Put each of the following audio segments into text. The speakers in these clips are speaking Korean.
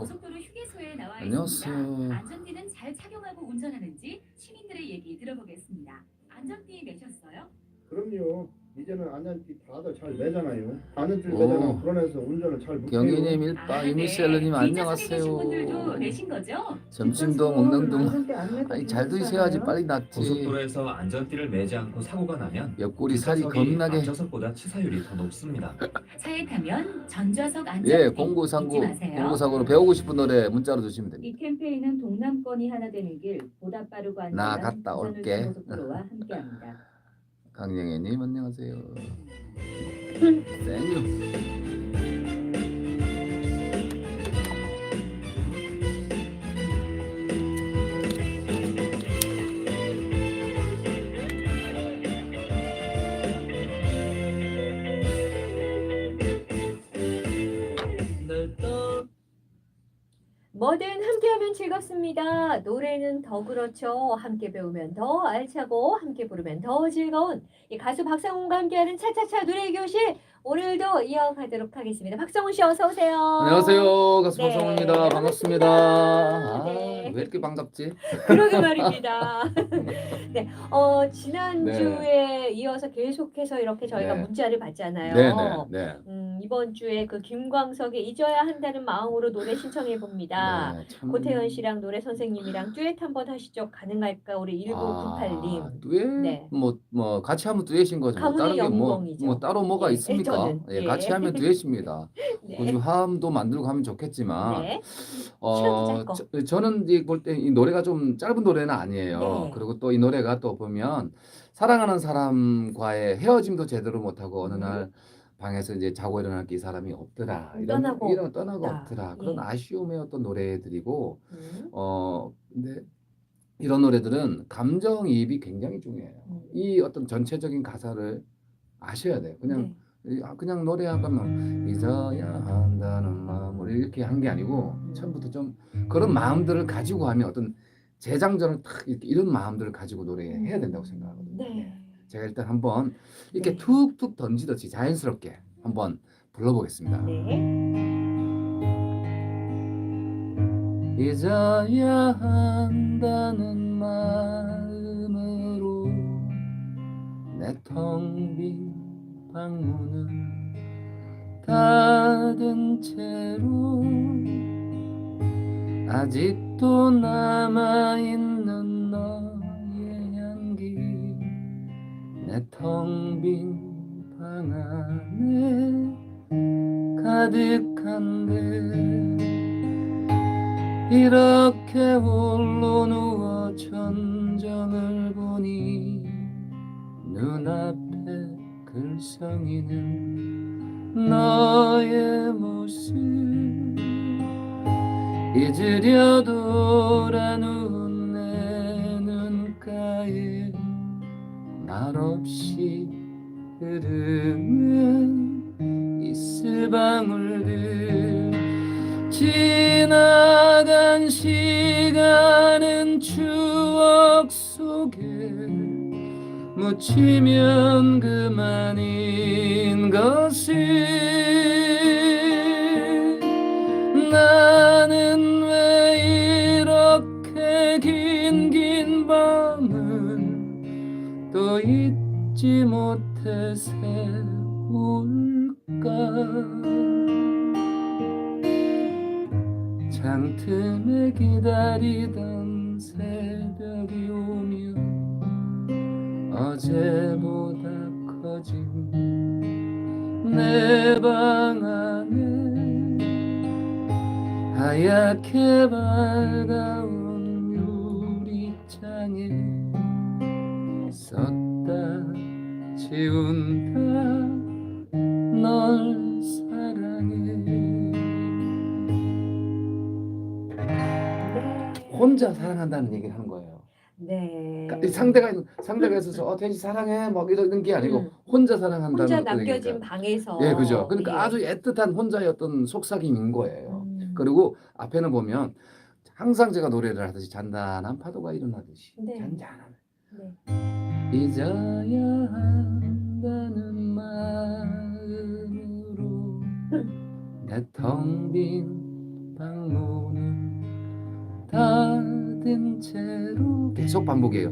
고속도로 휴게소에 나와 안녕하세요. 있습니다. 안전띠는 잘 착용하고 운전하는지 시민들의 얘기 들어보겠습니다. 안전띠 매셨어요? 그럼요. 이제는 안전띠 다들 잘 매잖아요. 안전띠 오. 매잖아. 불안해서 운전을 잘 못해요. 경희님 일빠 분들도 안녕하세요. 내신 거죠? 점심도 먹는 동 아니 잘 드셔야지 빨리 낫지. 고속도로에서 안전띠를 매지 않고 사고가 나면 옆구리 살이 겁나게. 앞좌석보다 치사율이 더 높습니다. 차에 타면 전좌석 안전띠 예, 잊지 공구상구 마세요. 공구상구로 배우고 싶은 노래 문자로 주시면 됩니다. 이 캠페인은 동남권이 하나 되는 길 보다 빠르고 나 안전한 갔다 부산을 올게. 고속도로와 함께합니다. 강영애님 안녕하세요. 땡유. 뭐든 함께하면 즐겁습니다. 노래는 더 그렇죠. 함께 배우면 더 알차고 함께 부르면 더 즐거운 이 가수 박상훈과 함께하는 차차차 노래 교실 오늘도 이어가도록 하겠습니다. 박성훈 씨 어서 오세요. 안녕하세요. 가수 네, 박성훈입니다. 반갑습니다. 반갑습니다. 아, 네. 왜 이렇게 반갑지? 그러게 말입니다. 네, 어 지난주에 네. 이어서 계속해서 이렇게 저희가 네. 문자를 받잖아요. 네, 네, 네. 음, 이번 주에 그 김광석의 잊어야 한다는 마음으로 노래 신청해 봅니다. 네, 참- 고태현 씨랑 노래 선생님이랑 듀엣 한번 하시죠. 가능할까? 우리 1998님. 아, 듀엣 네. 뭐, 뭐 같이 하면 듀엣인 거죠. 뭐 가문의 다른 게 뭐. 뭐 따로 뭐가 예, 있습니까? 저는, 예, 예. 같이 하면 듀엣입니다. 네. 굳이 화음도 만들고 하면 좋겠지만 네. 어, 짧고. 저, 저는 이제 볼 때 이 노래가 좀 짧은 노래는 아니에요. 네. 그리고 또 이 노래가 또 보면 사랑하는 사람과의 헤어짐도 제대로 못 하고 어느 음. 날 방에서 이제 자고 일어날 게 이 사람이 없더라. 이런 떠나고 이런 떠나고 없다. 없더라. 그런 예. 아쉬움의 어떤 노래들이고 음. 어 근데 이런 노래들은 감정이입이 굉장히 중요해요. 음. 이 어떤 전체적인 가사를 아셔야 돼요. 그냥 네. 이- 아, 그냥 노래 한 번만 잊어야 한다는 마음으로 이렇게 한 게 아니고 처음부터 좀 그런 마음들을 가지고 하면 어떤 재장전을 탁 이렇게 이런 마음들을 가지고 노래해야 된다고 생각하거든요. 네. 제가 일단 한번 이렇게 네. 툭툭 던지듯이 자연스럽게 한번 불러보겠습니다. 네. 잊어야 한다는 마음으로 내 텅 빈 방문은 닫은 채로 아직도 남아있는 너의 향기 내 텅 빈 방 안에 가득한데 이렇게 홀로 누워 전정을 보니 눈앞에 글썽이는 너의 모습. 잊으려 돌아누운 내 눈가에 말없이 흐르는 이슬 방울들. 지나간 시간은 묻히면 그만인 것을 나는 왜 이렇게 긴긴 밤을 또 잊지 못해 세울까? 창틈에 기다리던 어제보다 커진 내 방 안에 하얗게 밝아온 유리창에 썼다 지운다 널 사랑해 혼자 사랑한다는 얘기를 하는 거예요. 네. 그러니까 이 상대가 상대가 있어서 어 대신 사랑해 막 이러는 게 아니고 음. 혼자 사랑한다는 혼자 어떤 남겨진 얘기니까. 방에서 예 그죠. 그러니까 예. 아주 애틋한 혼자의 어떤 속삭임인 거예요. 음. 그리고 앞에는 보면 항상 제가 노래를 하듯이 잔잔한 파도가 일어나듯이 네. 잔잔한 네. 잊어야 한다는 마음으로 내 텅 빈 방문은 닫은 채로 계속 반복해요.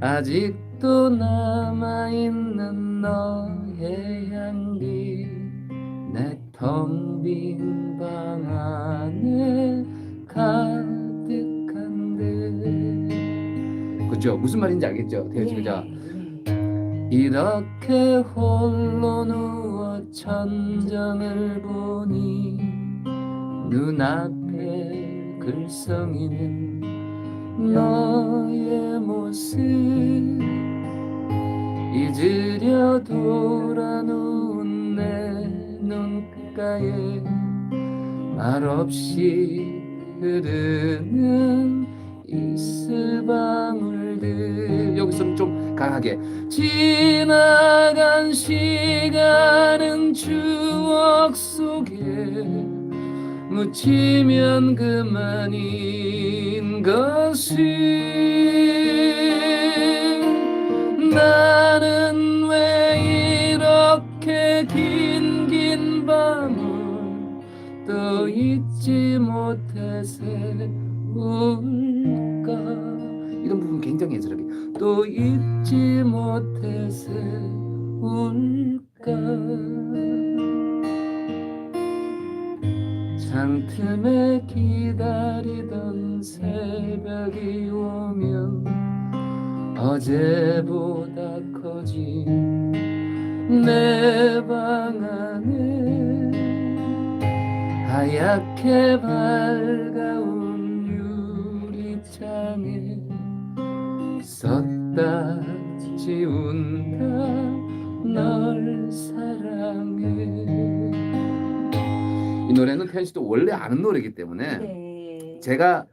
아직도 남아있는 너의 향기 내 텅 빈 방 안에 가득한데 그죠? 무슨 말인지 알겠죠? 씨 그죠? 예. 이렇게 홀로 누워 천정을 보니 눈앞에 글썽이는 너의 모습. 잊으려 돌아 누운 내 눈가에 말없이 흐르는 이슬 방울들. 여기서는 좀 강하게. 지나간 시간은 추억 속에 묻히면 그만인 것을 나는 왜 이렇게 긴긴 밤을 또 잊지 못해 세울까? 이런 부분 굉장히 예스럽게. 또 잊지 못해 세울까 하얗게 밝아온 유리창에 썼다 지운다 널 사랑해 이 노래는 태연 씨도 원래 아는 노래이기 때문에 네. 제가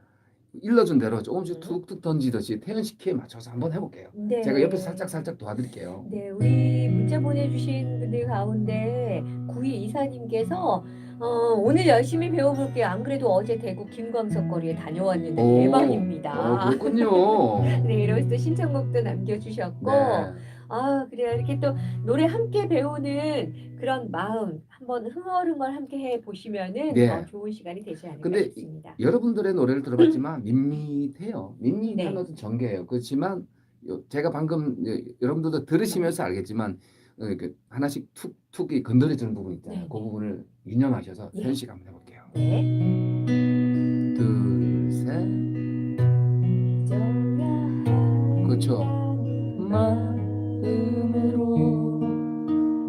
일러준 대로 조금씩 툭툭 던지듯이 태연 씨 키에 맞춰서 한번 해볼게요. 네. 제가 옆에서 살짝 살짝 도와드릴게요. 네, 우리 문자 보내주신 분들 가운데 구이 이사님께서 어, 오늘 열심히 배워볼게요. 안 그래도 어제 대구 김광석 거리에 다녀왔는데 오. 대박입니다. 어, 그렇군요. 네, 이러면서 또 신청곡도 남겨주셨고, 네. 아 그래요. 이렇게 또 노래 함께 배우는 그런 마음 한번 흥얼흥얼 함께 해 보시면은 네. 더 좋은 시간이 되지 않을까 근데 싶습니다. 여러분들의 노래를 들어봤지만 밋밋해요. 밋밋한 네. 어떤 전개예요. 그렇지만 요- 제가 방금 예, 여러분들도 들으시면서 알겠지만 어, 그 하나씩 툭 툭이 건드려지는 부분 있잖아요. 네, 그 네. 부분을 유념하셔서 예. 씨가 한번 해볼게요. 네. 둘, 셋. 그렇죠. 마음으로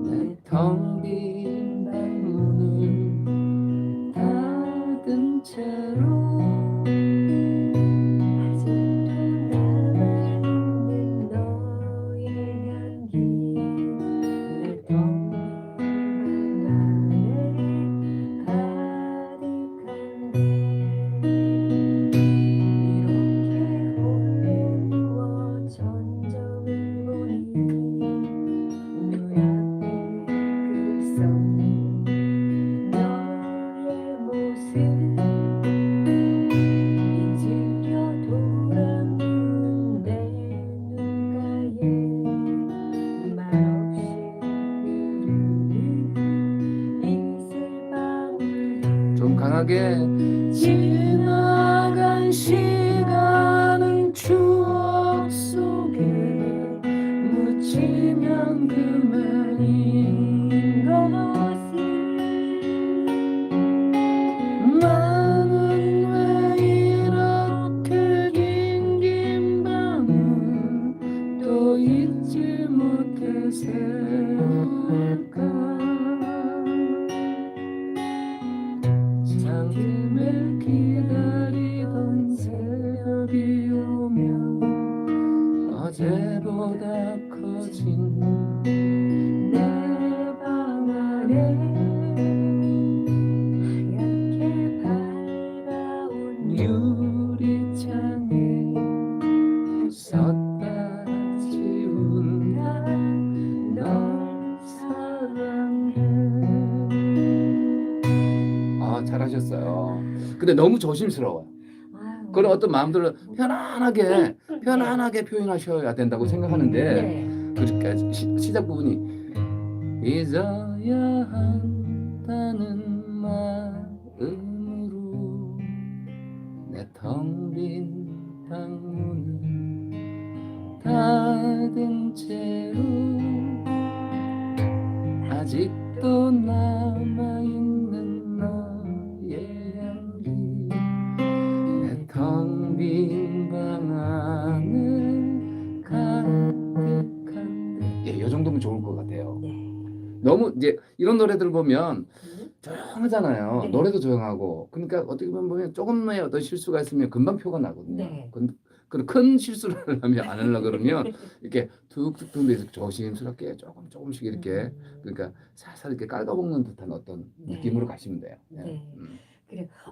내텅빈 근데 너무 조심스러워요 아유, 그런 어떤 마음들을 편안하게 네. 편안하게 표현하셔야 된다고 생각하는데 네. 그러니까 시, 시작 부분이 잊어야 한다는 마음으로 내 텅 빈 방문은 닫은 채로 아직도 남 정도면 좋을 것 같아요 네. 너무 이제 이런 노래들 보면 음. 조용하잖아요. 네. 노래도 조용하고. 그러니까 어떻게 보면 조금의 어떤 실수가 있으면 금방 표가 나거든요. 네. 근- 그런 큰 실수를 하려면 안 하려 그러면 이렇게 툭툭 툭 조심스럽게 조금 조금씩 이렇게 음. 그러니까 살살 이렇게 깔아먹는 듯한 어떤 네. 느낌으로 가시면 돼요. 예. 네. 음.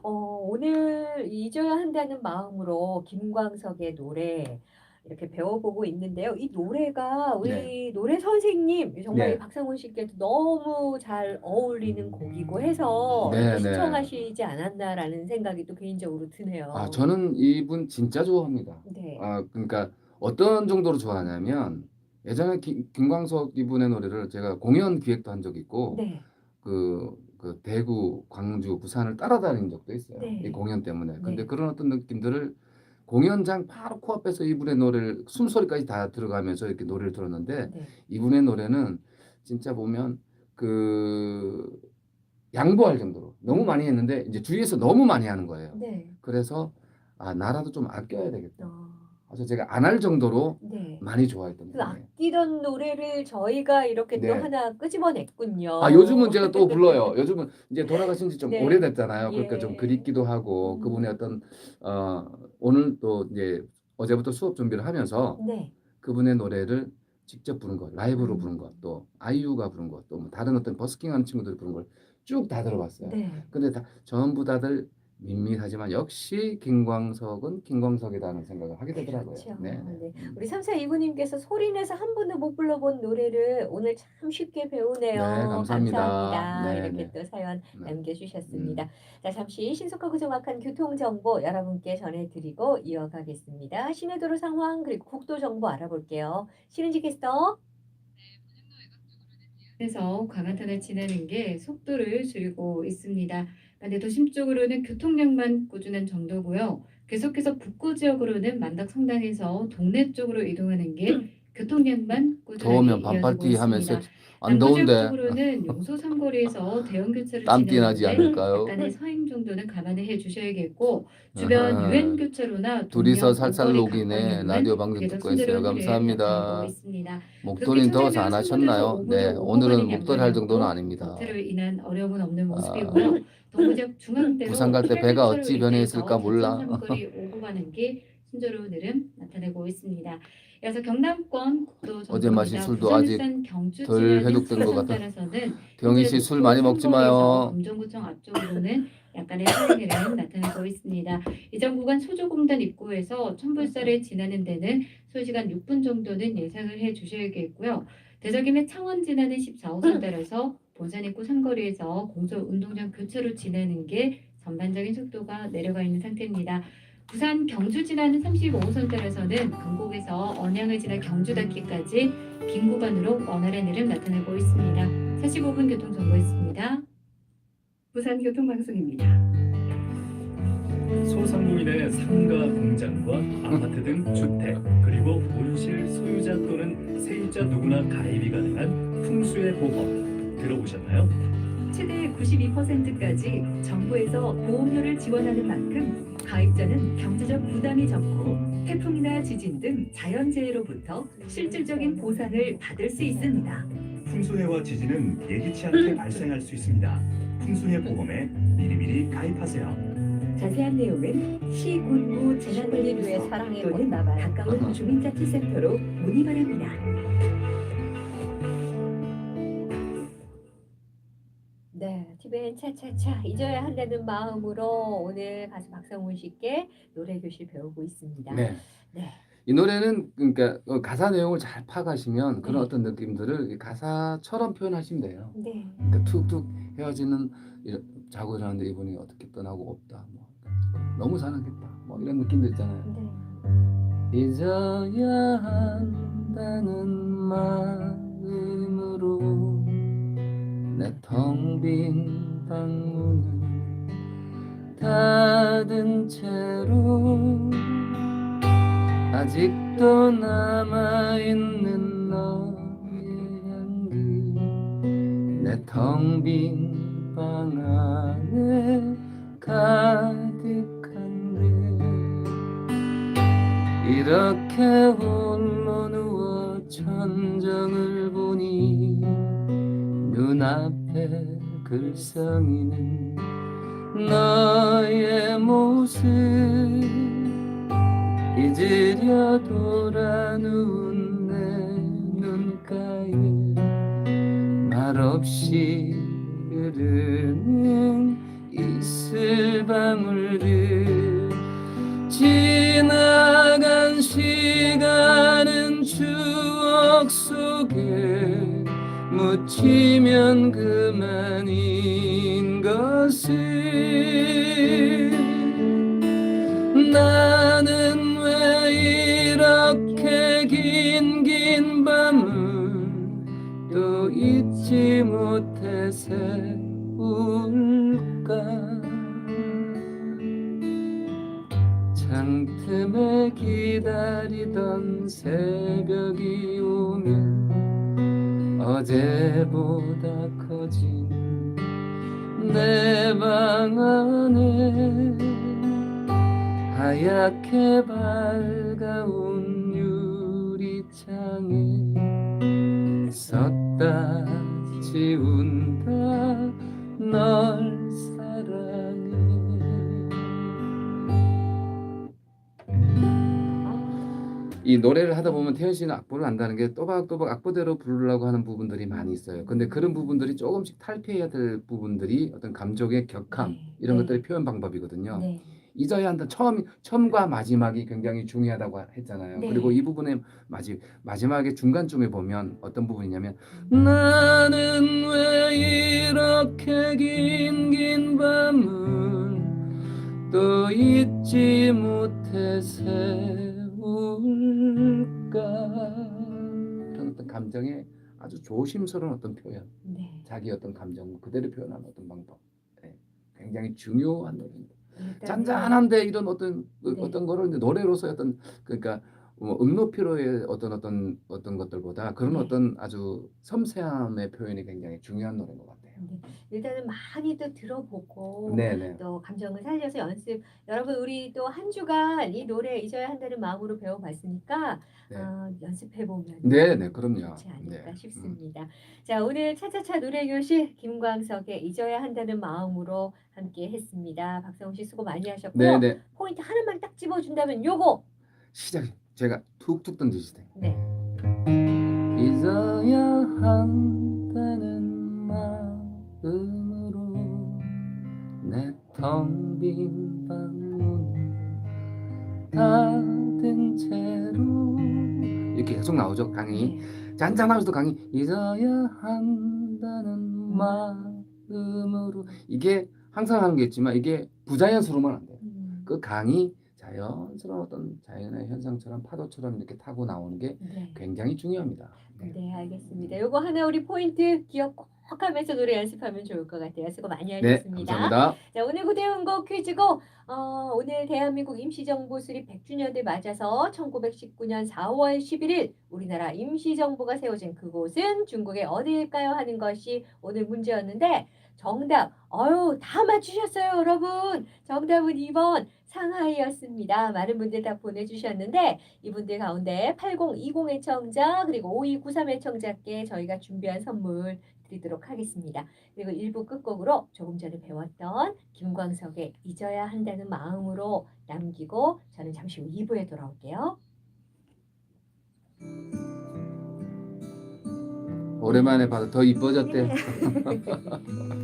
어, 오늘 잊어야 한다는 마음으로 김광석의 노래 이렇게 배워보고 있는데요. 이 노래가 우리 노래 선생님 정말 네. 이 박상훈 씨께도 너무 잘 어울리는 곡이고 해서 네, 네. 신청하시지 않았나라는 생각이 또 개인적으로 드네요. 아 저는 이분 진짜 좋아합니다. 네. 아 그러니까 어떤 정도로 좋아하냐면 예전에 김, 김광석 이분의 노래를 제가 공연 기획도 한 적이 있고 네. 그, 그 대구, 광주, 부산을 따라다닌 적도 있어요. 네. 이 공연 때문에. 근데 네. 그런 어떤 느낌들을 공연장 바로 코앞에서 이분의 노래를 숨소리까지 다 들어가면서 이렇게 노래를 들었는데 네. 이분의 노래는 진짜 보면 그 양보할 정도로 너무 많이 했는데 이제 주위에서 너무 많이 하는 거예요. 네. 그래서 아 나라도 좀 아껴야 되겠다. 어, 그래서 제가 안 할 정도로 네. 많이 좋아했던 그 노래. 아끼던 노래를 저희가 이렇게 네. 또 하나 끄집어냈군요. 아 요즘은 제가 또 불러요. 요즘은 이제 돌아가신 지 좀 네. 오래됐잖아요. 그러니까 예. 좀 그립기도 하고 음. 그분의 어떤 어 오늘 또 이제 어제부터 수업 준비를 하면서 네. 그분의 노래를 직접 부른 것, 라이브로 음. 부른 것, 또 아이유가 부른 것, 또뭐 다른 어떤 버스킹하는 친구들이 부른 걸 쭉 다 들어봤어요. 네. 근데 다 전부 다들 밋밋하지만 역시 김광석은 김광석이다는 생각을 하게 되더라고요. 그렇죠. 네. 네. 음. 우리 3429님께서 소리내서 한 번도 못 불러본 노래를 오늘 참 쉽게 배우네요. 네, 감사합니다. 감사합니다. 네, 이렇게 네. 또 사연 네. 남겨주셨습니다. 자, 잠시 신속하고 정확한 교통 정보 여러분께 전해드리고 이어가겠습니다. 시내도로 상황 그리고 국도 정보 알아볼게요. 신은지 캐스터. 에서 광안탄을 지나는 게 속도를 줄이고 있습니다. 반대 도심 쪽으로는 교통량만 꾸준한 정도고요. 계속해서 북구 지역으로는 만덕 성당에서 동네 쪽으로 이동하는 게 교통량만 꾸준하게 더우면 반팔티 하면서. 안 더운데 쪽으로는 용소 삼거리에서 대형 교차로 땀띠 나지 않을까요? 약간의 서행 정도는 감안을 해주셔야겠고 주변 아하. 유엔 교차로나 둘이서 살살 녹이네. 라디오 방송 듣고 있어요. 감사합니다. 목도리는 더워서 안 하셨나요? 네, 오늘은 목도리 할 정도는 아닙니다. 인한 어려움은 없는 아. 모습이고요. 중앙대로 부산 갈 때 배가 어찌 변해있을까 몰라. 거리 오고 가는 게 순조로운 흐름 나타내고 있습니다. 이어서 경남권 어제 마신 술도 아직 덜 해독된 것 같아. 경희 씨 술 많이 먹지 마요. 금정구청 앞쪽으로는 약간의 소리를 나타내고 있습니다. 이전 구간 소조공단 입구에서 천불사를 지나는 데는 소시간 6분 정도는 예상을 해 주셔야겠고요. 대저김에 창원 지나는 14호선 따라서 본산 입구 삼거리에서 공소 운동장 교차로 지나는 게 전반적인 속도가 내려가 있는 상태입니다. 부산 경주 지나는 35호선 따라서는 강곡에서 언양을 지나 경주 닿기까지 긴 구간으로 원활한 흐름 나타내고 있습니다. 45분 교통정보였습니다. 부산 교통방송입니다. 소상공인의 상가 공장과 아파트 등 주택 그리고 온실 소유자 또는 세입자 누구나 가입이 가능한 풍수의 보험 들어보셨나요? 최대 92%까지 정부에서 보험료를 지원하는 만큼 가입자는 경제적 부담이 적고 태풍이나 지진 등 자연재해로부터 실질적인 보상을 받을 수 있습니다. 풍수해와 지진은 예기치 않게 발생할 수 있습니다. 풍수해 보험에 미리미리 가입하세요. 자세한 내용은 시군구 재난관리부의 인류의 사랑에 또는 못 나봐요. 가까운 주민자치센터로 문의 바랍니다. 네, TVN 차차차 잊어야 한다는 마음으로 오늘 가수 박성훈 씨께 노래 교실 배우고 있습니다. 네. 네. 이 노래는 그러니까 어, 가사 내용을 잘 파가시면 그런 네. 어떤 느낌들을 이 가사처럼 표현하시면 돼요. 네. 그러니까 툭툭 헤어지는 일- 자고 일어났는데 이분이 어떻게 떠나고 없다. 뭐 너무 사랑했다. 뭐 이런 느낌들 있잖아요. 네. 잊어야 한다는 마음으로 내 텅 빈 방문을 다 닫은 채로 아직도 남아있는 너의 향기 내 텅 빈 방 안에 가득한데 이렇게 홀로 누워 천정을 보니 눈앞에 글썽이는 너의 모습 잊으려 돌아 누운 내 눈가에 말없이 흐르는 이슬방울들. 지나간 시간은 추억 속에 묻히면 그만인 것을. 나는 왜 이렇게 긴긴 밤을 또 잊지 못해 세울까? 창틈에 기다리던 새벽이 오면 어제보다 커진 내 방 안에 하얗게 밝아온 유리창에 섰다 지운다 널 이 노래를 하다 보면 태연 씨는 악보를 안다는 게 또박또박 악보대로 부르려고 하는 부분들이 많이 있어요. 근데 그런 부분들이 조금씩 탈피해야 될 부분들이 어떤 감정의 격함 네, 이런 네. 것들의 표현 방법이거든요. 네. 잊어야 한다. 처음 처음과 마지막이 굉장히 중요하다고 했잖아요. 네. 그리고 이 부분의 마지 마지막에 중간쯤에 보면 어떤 부분이냐면 나는 왜 이렇게 긴 긴 밤을 또 잊지 못해 세 울까 그런 어떤 감정의 아주 조심스러운 어떤 표현, 네. 자기 어떤 감정 그대로 표현하는 어떤 방법, 네. 굉장히 중요한 노래입니다. 일단은 잔잔한데 이런 어떤 그 네. 어떤 거를 노래로서 어떤 그러니까 뭐 음노피로의 어떤 어떤 어떤 것들보다 그런 네. 어떤 아주 섬세함의 표현이 굉장히 중요한 노래인 것 같아요. 네. 일단은 많이 또 들어보고 네네. 또 감정을 살려서 연습. 여러분 우리 또 한 주간 이 노래 잊어야 한다는 마음으로 배워봤으니까 네. 어, 연습해 보면 네네 그럼요. 좋지 않을까 네. 음. 싶습니다. 자 오늘 차차차 노래 교실 김광석의 잊어야 한다는 마음으로 함께 했습니다. 박성훈 씨 수고 많이 하셨고요. 네네 포인트 하나만 딱 집어준다면 요거. 시작 제가 툭툭 던지시대. 네. 잊어야 마 음으로 내 텅 빈 방문 닫은 채로 이렇게 계속 나오죠 네. 잔잔하면서도 강이 잊어야 한다는 마음으로 이게 항상 하는 게 있지만 이게 부자연스러우면 안 돼요 음, 그 강이 자연스러운 어떤 자연의 현상처럼 파도처럼 이렇게 타고 나오는 게 네. 굉장히 중요합니다. 네, 알겠습니다. 요거 하나 우리 포인트 기억 꼭 하면서 노래 연습하면 좋을 것 같아요. 수고 많이 네, 하셨습니다. 감사합니다. 자, 오늘 구대운곡 퀴즈고 어, 오늘 대한민국 임시정부 수립 100주년을 맞아서 1919년 4월 11일 우리나라 임시정부가 세워진 그곳은 중국의 어디일까요? 하는 것이 오늘 문제였는데 정답, 어유 다 맞추셨어요, 여러분. 정답은 2번 상하이였습니다. 많은 분들 다 보내주셨는데 이분들 가운데 8020 애청자 그리고 5293 애청자께 저희가 준비한 선물 드리도록 하겠습니다. 그리고 1부 끝곡으로 조금 전에 배웠던 김광석의 잊어야 한다는 마음으로 남기고 저는 잠시 후 2부에 돌아올게요. 오랜만에 봐서 더 이뻐졌대.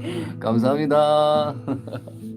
감사합니다.